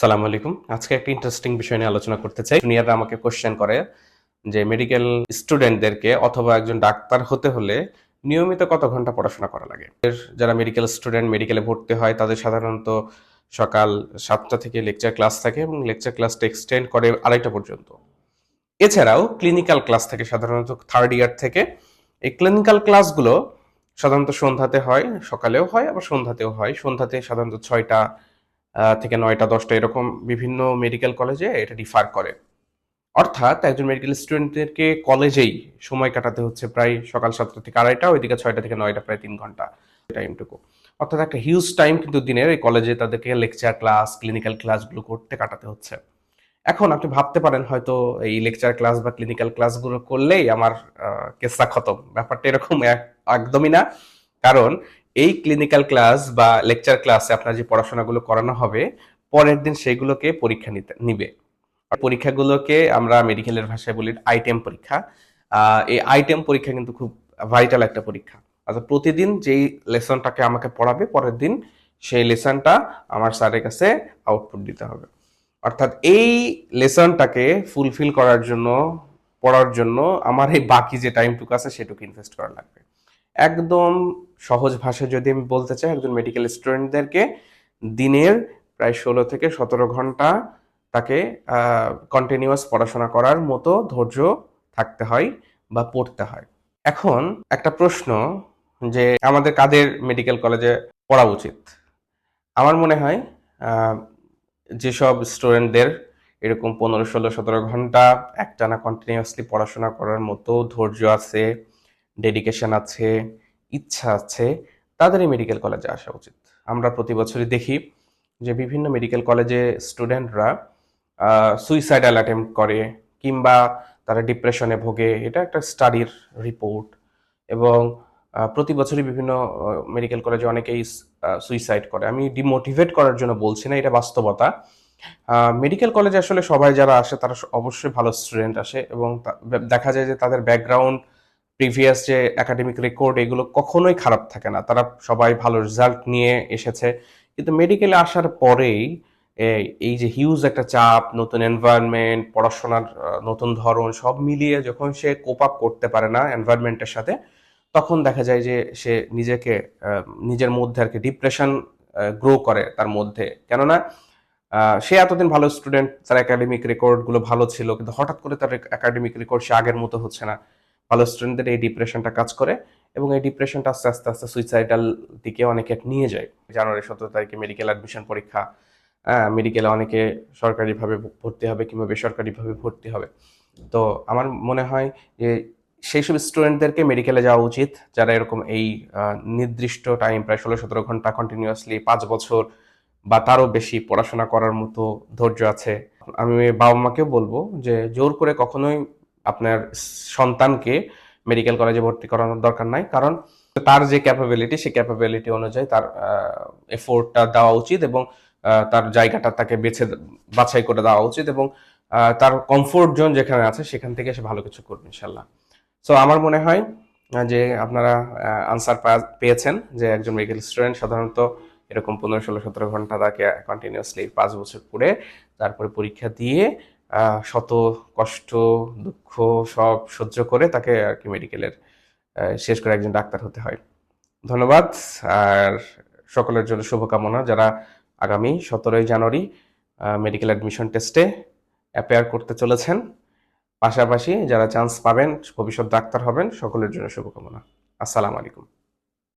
সালাম আলাইকুম। আজকে একটা ইন্টারেস্টিং বিষয় নিয়ে আলোচনা করতে চাই। জুনিয়ররা আমাকে কোশ্চেন করে যে মেডিকেল স্টুডেন্টদেরকে অথবা একজন ডাক্তার হতে হলে নিয়মিত কত ঘণ্টা পড়াশোনা করা লাগে? যারা মেডিকেল স্টুডেন্ট মেডিকেলে ভর্তি হয়, তাদের সাধারণত সকাল সাতটা থেকে লেকচার ক্লাস থাকে এবং লেকচার ক্লাসটা এক্সটেন্ড করে আড়াইটা পর্যন্ত। এছাড়াও ক্লিনিক্যাল ক্লাস থাকে সাধারণত থার্ড ইয়ার থেকে। এই ক্লিনিক্যাল ক্লাসগুলো সাধারণত সন্ধ্যাতে হয়, সকালেও হয়, আবার সন্ধ্যাতেও হয়। সন্ধ্যাতে সাধারণত ছয়টা থেকে নয়টা, দশটা এরকম বিভিন্ন মেডিকেল কলেজে এটা ডিফার করে। অর্থাৎ একজন মেডিকেল স্টুডেন্টদেরকে কলেজেই সময় কাটাতে হচ্ছে প্রায় সকাল সাতটা থেকে আড়াইটা, ওইদিকে ছয়টা থেকে নয়টা, প্রায় তিন ঘণ্টা টাইমটুকু অর্থাৎ একটা হিউজ টাইম কিন্তু দিনের এই কলেজে তাদেরকে লেকচার ক্লাস ক্লিনিক্যাল ক্লাসগুলো করতে কাটাতে হচ্ছে। এখন আপনি ভাবতে পারেন হয়তো এই লেকচার ক্লাস বা ক্লিনিক্যাল ক্লাসগুলো করলেই আমার কেসা খতম। ব্যাপারটা এরকম এক- একদমই না। কারণ এই ক্লিনিক্যাল ক্লাস বা লেকচার ক্লাসে আপনার যে পড়াশোনাগুলো করানো হবে পরের দিন সেগুলোকে পরীক্ষা নিতে নিবে। পরীক্ষাগুলোকে আমরা মেডিকেলের ভাষায় বলি আইটেম পরীক্ষা। আহ, এই আইটেম পরীক্ষা কিন্তু খুব ভাইটাল একটা পরীক্ষা। অর্থাৎ প্রতিদিন যেই লেসনটাকে আমাকে পড়াবে পরের দিন সেই লেসনটা আমার স্যারের কাছে আউটপুট দিতে হবে। অর্থাৎ এই লেসনটাকে ফুলফিল করার জন্য পড়ার জন্য আমার এই বাকি যে টাইমটুকু আছে সেটুকু ইনভেস্ট করা লাগবে। একদম সহজ ভাষায় যদি আমি বলতে চাই, একজন মেডিকেল স্টুডেন্টদেরকে দিনের প্রায় ষোলো থেকে সতেরো ঘণ্টা তাকে কন্টিনিউয়াস পড়াশোনা করার মতো ধৈর্য থাকতে হয় বা পড়তে হয়। এখন একটা প্রশ্ন যে আমাদের কাদের মেডিকেল কলেজে পড়া উচিত? আমার মনে হয় যেসব স্টুডেন্টদের এরকম পনেরো, ষোলো, সতেরো ঘণ্টা একটানা কন্টিনিউয়াসলি পড়াশোনা করার মতো ধৈর্য আছে ডেডিকেশন আছে ইচ্ছা আছে, তাদেরই মেডিকেল কলেজে আসা উচিত। আমরা প্রতি বছরই দেখি যে বিভিন্ন মেডিকেল কলেজে স্টুডেন্টরা সুইসাইডাল অ্যাটেম্প করে কিংবা তারা ডিপ্রেশনে ভোগে। এটা একটা স্টাডির রিপোর্ট এবং প্রতি বছরই বিভিন্ন মেডিকেল কলেজে অনেকেই সুইসাইড করে। আমি ডিমোটিভেট করার জন্য বলছি না, এটা বাস্তবতা। মেডিকেল কলেজে আসলে সবাই যারা আসে, তারা অবশ্যই ভালো স্টুডেন্ট আসে এবং দেখা যায় যে তাদের ব্যাকগ্রাউন্ড প্রিভিয়াস যে একাডেমিক রেকর্ড এগুলো কখনোই খারাপ থাকে না। তারা সবাই ভালো রেজাল্ট নিয়ে এসেছে। কিন্তু মেডিকেলে আসার পরেই এই যে হিউজ একটা চাপ, নতুন এনভায়রনমেন্ট পড়াশোনার নতুন ধরন সব মিলিয়ে যখন সে কোপ আপ করতে পারে না এনভায়রনমেন্টের সাথে, তখন দেখা যায় যে সে নিজেকে নিজের মধ্যে আর কি ডিপ্রেশন গ্রো করে তার মধ্যে। কেননা সে এতদিন ভালো স্টুডেন্ট তার একাডেমিক রেকর্ডগুলো ভালো ছিল, কিন্তু হঠাৎ করে তার একাডেমিক রেকর্ড সে আগের মতো হচ্ছে না। ভালো স্টুডেন্টদের এই ডিপ্রেশনটা কাজ করে এবং এই ডিপ্রেশনটা আস্তে আস্তে আস্তে সুইসাইডাল দিকে অনেকে নিয়ে যায়। জানুয়ারি সতেরো তারিখে মেডিকেল অ্যাডমিশন পরীক্ষা মেডিকেলে অনেকে সরকারিভাবে ভর্তি হবে কিংবা বেসরকারিভাবে ভর্তি হবে। তো আমার মনে হয় যে সেই সব স্টুডেন্টদেরকে মেডিকেলে যাওয়া উচিত, যারা এরকম এই নির্দিষ্ট টাইম প্রায় ষোলো, সতেরো ঘণ্টা কন্টিনিউয়াসলি পাঁচ বছর বা তারও বেশি পড়াশোনা করার মতো ধৈর্য আছে। আমি বাবা মাকেও বলব যে জোর করে কখনোই আপনার সন্তানকে মেডিকেল কলেজে ভর্তি করানোর দরকার নাই। কারণ তার যে ক্যাপাবিলিটি সেই ক্যাপাবিলিটি অনুযায়ী তার এফোর্টটা দেওয়া উচিত এবং তার জায়গাটা তাকে বেছে, বাছাই করে দেওয়া উচিত এবং তার কমফোর্ট জোন যেখানে আছে সেখান থেকে সে ভালো কিছু করবে ইনশাল্লাহ সো আমার মনে হয় যে আপনারা আনসার পেয়েছেন যে একজন মেডিকেল স্টুডেন্ট সাধারণত এরকম পনেরো, ষোলো, সতেরো ঘণ্টা তাকে কন্টিনিউয়াসলি পাঁচ বছর পড়ে তারপরে পরীক্ষা দিয়ে শত কষ্ট, দুঃখ সব সহ্য করে তাকে আর কি মেডিকেলের শেষ করে একজন ডাক্তার হতে হয়। ধন্যবাদ। আর সকলের জন্য শুভকামনা। যারা আগামী সতেরোই জানুয়ারি মেডিকেল অ্যাডমিশন টেস্টে অ্যাপেয়ার করতে চলেছেন, পাশাপাশি যারা চান্স পাবেন, ভবিষ্যৎ ডাক্তার হবেন, সকলের জন্য শুভকামনা। আসসালামু আলাইকুম।